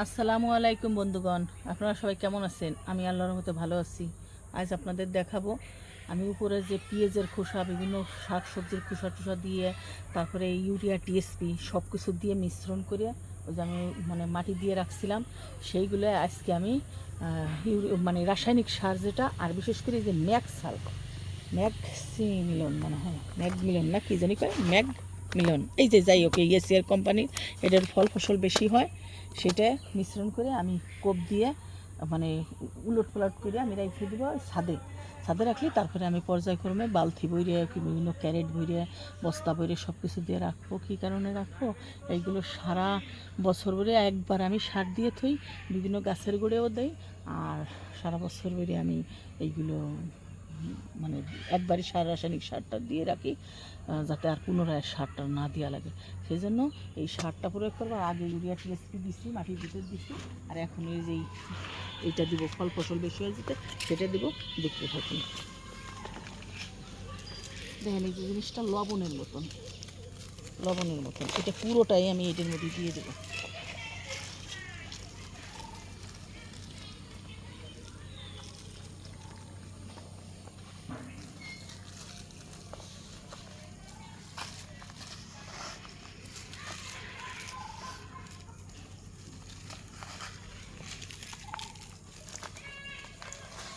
আসসালামু আলাইকুম বন্ধুগণ, আপনারা সবাই কেমন আছেন? আমি আল্লাহর মতো ভালো আছি। আজ আপনাদের দেখাবো, আমি উপরে যে পেঁয়াজের খোসা, বিভিন্ন শাক সবজির খোসা টুসা দিয়ে, তারপরে ইউরিয়া টিএসপি সব কিছু দিয়ে মিশ্রণ করে, ওই যে আমি মানে মাটি দিয়ে রাখছিলাম, সেইগুলো আজকে আমি মানে রাসায়নিক সার যেটা, আর বিশেষ করে যে ম্যাক সার ম্যাক্সি মিলন মনে হয়, ম্যাগ মিলন না কি জানি কয়? ম্যাগ মিলন। এই যে যাই ওকে ইয়েসিয়ার কোম্পানি, এটার ফল ফসল বেশি হয় সেটা মিশ্রণ করে আমি কোপ দিয়ে মানে উলট পালট করে আমি রেখে দেবো ছাদে। ছাদে রাখলে তারপরে আমি পর্যায়ক্রমে বালতি বইরে কি বিভিন্ন ক্যারেট বইরে, বস্তা বইরে সব কিছু দিয়ে রাখব। কী কারণে রাখব? এইগুলো সারা বছর ভরে একবার আমি সার দিয়ে থই, বিভিন্ন গাছের গোড়েও দেই, আর সারা বছর ভরে আমি এইগুলো মানে একবারই সার রাসায়নিক সারটা দিয়ে রাখি যাতে আর পুনরায় সারটা না দেওয়া লাগে। সেই জন্য এই সারটা প্রয়োগ করব। আগে ইউরিয়া টিএসপি দিছি, মাটির ভিতর দিছি। আর এখন এই যে এই- এইটা দিব, ফল ফসল বেশি হয়ে যেতে, সেটা দিব, দেখতে থাকুন। দেখেন এই যে জিনিসটা লবণের মতন লবণের মতন। এটা পুরোটাই আমি এটার মধ্যে দিয়ে দেবো।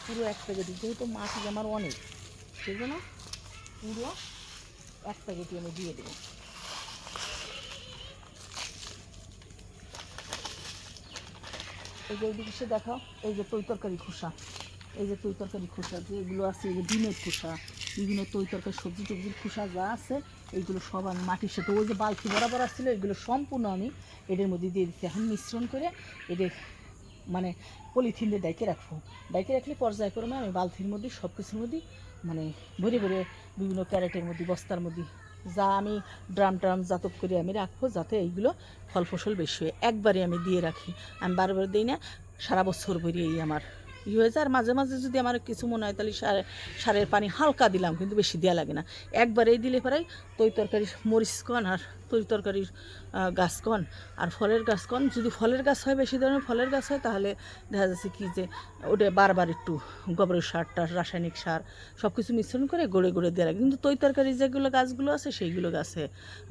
পুরো এক প্যাকেট, যেহেতু মাছ আমার অনেক সেই জন্য পুরো এক প্যাকেটই আমি দিয়ে দেবো। এই যে এইদিকে সে দেখাও এই যে তৈ তরকারি খোসা, এই যে তৈ তরকারি খোসা, যেগুলো আছে, এই যে ডিমের খোসা, বিভিন্ন তৈ তরকারি সবজি টবজির খোসা যা আছে, এইগুলো সব আমি মাটির সাথে, ওই যে বালতি বরাবর আসছিল, এগুলো সম্পূর্ণ আমি এদের মধ্যে দিয়ে দিচ্ছি। এখন মিশ্রণ করে এদের মানে পলিথিন দিয়ে ডাইকে রাখব। ডাইকে রাখলে পর্যায়ক্রমে আমি বালতির মধ্যে সব কিছুর মধ্যে মানে ভরে ভরে বিভিন্ন ক্যারেটের মধ্যে, বস্তার মধ্যে যা আমি ড্রাম ট্রাম জাতক করে আমি রাখব যাতে এইগুলো ফল ফসল বেশি হয়। একবারে আমি দিয়ে রাখি। আমি বারবার দিই না, সারা বছর ভরে এই আমার ই হয়ে যায়। আর মাঝে মাঝে যদি আমার কিছু মনে হয়, তাহলে সার, সারের পানি হালকা দিলাম, কিন্তু বেশি দেওয়া লাগে না। একবারেই দিলে পরেই তৈ তরকারির মরিচ কন আর তৈ তরকারির গাছ কন। আর ফলের গাছ কন। যদি ফলের গাছ হয়, বেশি ধরনের ফলের গাছ হয়, তাহলে দেখা যাচ্ছে কি যে, ওটা বারবার একটু গোবরের সার টার, রাসায়নিক সার সব কিছু মিশ্রণ করে গড়ে গড়ে দেওয়া লাগে। কিন্তু তৈ তরকারি যেগুলো গাছগুলো আছে, সেইগুলো গাছে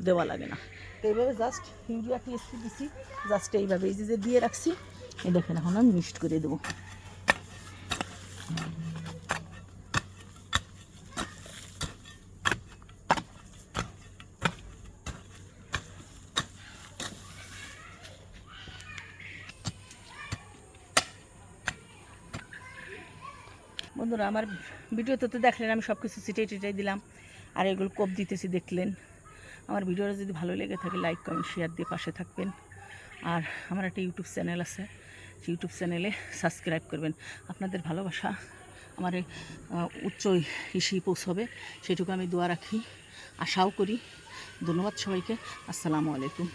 দেওয়া লাগে না। তো এইভাবে জাস্ট ইউরিয়া টিএসপি দিছি। জাস্ট এইভাবে এই যে যে দিয়ে রাখছি, এই দেখেন, এখন আমি মিক্সড করে দেবো। বন্ধুরা, আমার ভিডিওতে তো দেখলেন আমি সব কিছু ছিটাই টিটাই দিলাম। আর এগুলো কোপ দিতেছি, দেখলেন। আমার ভিডিওটা যদি ভালো লেগে থাকে লাইক কমেন্ট শেয়ার দিয়ে পাশে থাকবেন। আর আমার একটা ইউটিউব চ্যানেল আছে। ইউটিউব চ্যানেলে সাবস্ক্রাইব করবেন। আপনাদের ভালোবাসা আমার উচ্চ ইসি পৌঁছবে, সেটুকু আমি দোয়া রাখি। আশাও করি। ধন্যবাদ সবাইকে। আসসালামু আলাইকুম।